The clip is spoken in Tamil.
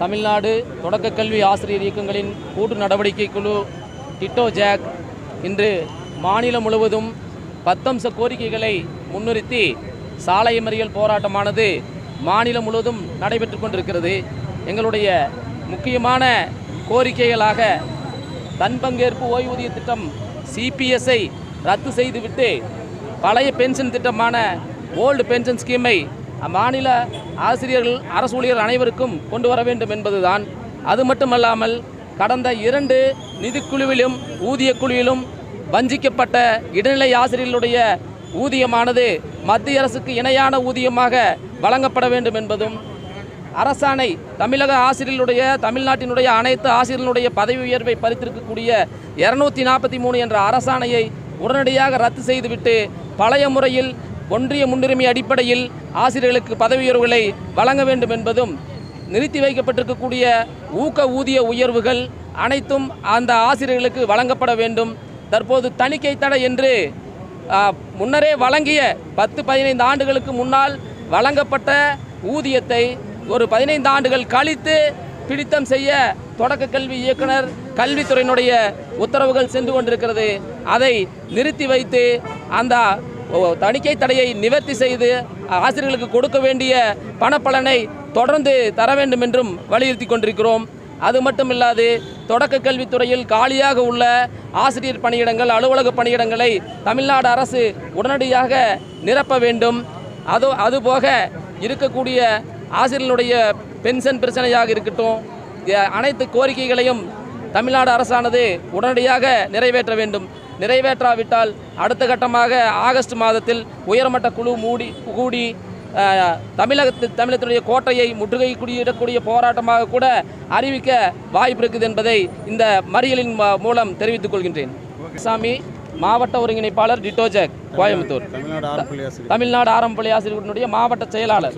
தமிழ்நாடு தொடக்கக் கல்வி ஆசிரியர் இயக்கங்களின் கூட்டு நடவடிக்கை குழு டிட்டோ ஜாக் இன்று மாநிலம் முழுவதும் பத்தம்ச கோரிக்கைகளை முன்னிறுத்தி சாலை மறியல் போராட்டமானது மாநிலம் முழுவதும் நடைபெற்று கொண்டிருக்கிறது. எங்களுடைய முக்கியமான கோரிக்கைகளாக தன் பங்கேற்பு ஓய்வூதிய திட்டம் சிபிஎஸ்ஐ ரத்து செய்துவிட்டு பழைய பென்ஷன் திட்டமான ஓல்டு பென்ஷன் ஸ்கீமை மாநில ஆசிரியர்கள் அரசு ஊழியர் அனைவருக்கும் கொண்டு வர வேண்டும் என்பதுதான். அது மட்டுமல்லாமல் கடந்த இரண்டு நிதிக்குழுவிலும் ஊதிய குழுவிலும் வஞ்சிக்கப்பட்ட இடைநிலை ஆசிரியர்களுடைய ஊதியமானது மத்திய அரசுக்கு இணையான ஊதியமாக வழங்கப்பட வேண்டும் என்பதும் அரசாணை தமிழக ஆசிரியர்களுடைய தமிழ்நாட்டினுடைய அனைத்து ஆசிரியர்களுடைய பதவி உயர்வை பறித்திருக்கக்கூடிய இருநூத்தி நாற்பத்தி மூணு என்ற அரசாணையை உடனடியாக ரத்து செய்துவிட்டு பழைய முறையில் ஒன்றிய முன்னுரிமை அடிப்படையில் ஆசிரியர்களுக்கு பதவி உயர்வுகளை வழங்க வேண்டும் என்பதும் நிறுத்தி வைக்கப்பட்டிருக்கக்கூடிய ஊக்க ஊதிய உயர்வுகள் அனைத்தும் அந்த ஆசிரியர்களுக்கு வழங்கப்பட வேண்டும். தற்போது தணிக்கை தடை என்று முன்னரே வழங்கிய பத்து பதினைந்து ஆண்டுகளுக்கு முன்னால் வழங்கப்பட்ட ஊதியத்தை ஒரு பதினைந்து ஆண்டுகள் கழித்து பிடித்தம் செய்ய தொடக்க கல்வி இயக்குனர் கல்வித்துறையினுடைய உத்தரவுகள் சென்று கொண்டிருக்கிறது. அதை நிறுத்தி வைத்து அந்த தணிக்கை தடையை நிவர்த்தி செய்து ஆசிரியர்களுக்கு கொடுக்க வேண்டிய பணப்பலனை தொடர்ந்து தர வேண்டும் என்றும் வலியுறுத்தி கொண்டிருக்கிறோம். அது மட்டும் இல்லாது தொடக்க கல்வித்துறையில் காலியாக உள்ள ஆசிரியர் பணியிடங்கள் அலுவலக பணியிடங்களை தமிழ்நாடு அரசு உடனடியாக நிரப்ப வேண்டும். அது அதுபோக இருக்கக்கூடிய ஆசிரியர்களுடைய பென்ஷன் பிரச்சனையாக இருக்கட்டும் அனைத்து கோரிக்கைகளையும் தமிழ்நாடு அரசானது உடனடியாக நிறைவேற்ற வேண்டும். நிறைவேற்றாவிட்டால் அடுத்த கட்டமாக ஆகஸ்ட் மாதத்தில் உயர்மட்ட குழு மூடி கூடி அஹ், தமிழகத்து தமிழகத்தினுடைய கோட்டையை முற்றுகைக்குடியிடக்கூடிய போராட்டமாக கூட அறிவிக்க வாய்ப்பு இருக்குது என்பதை இந்த மறியலின் மூலம் தெரிவித்துக் கொள்கின்றேன். சாமி மாவட்ட ஒருங்கிணைப்பாளர் டிட்டோஜக் கோயம்புத்தூர். தமிழ்நாடு ஆரம்பப்பள்ளி ஆசிரியர்களுடைய மாவட்ட செயலாளர்.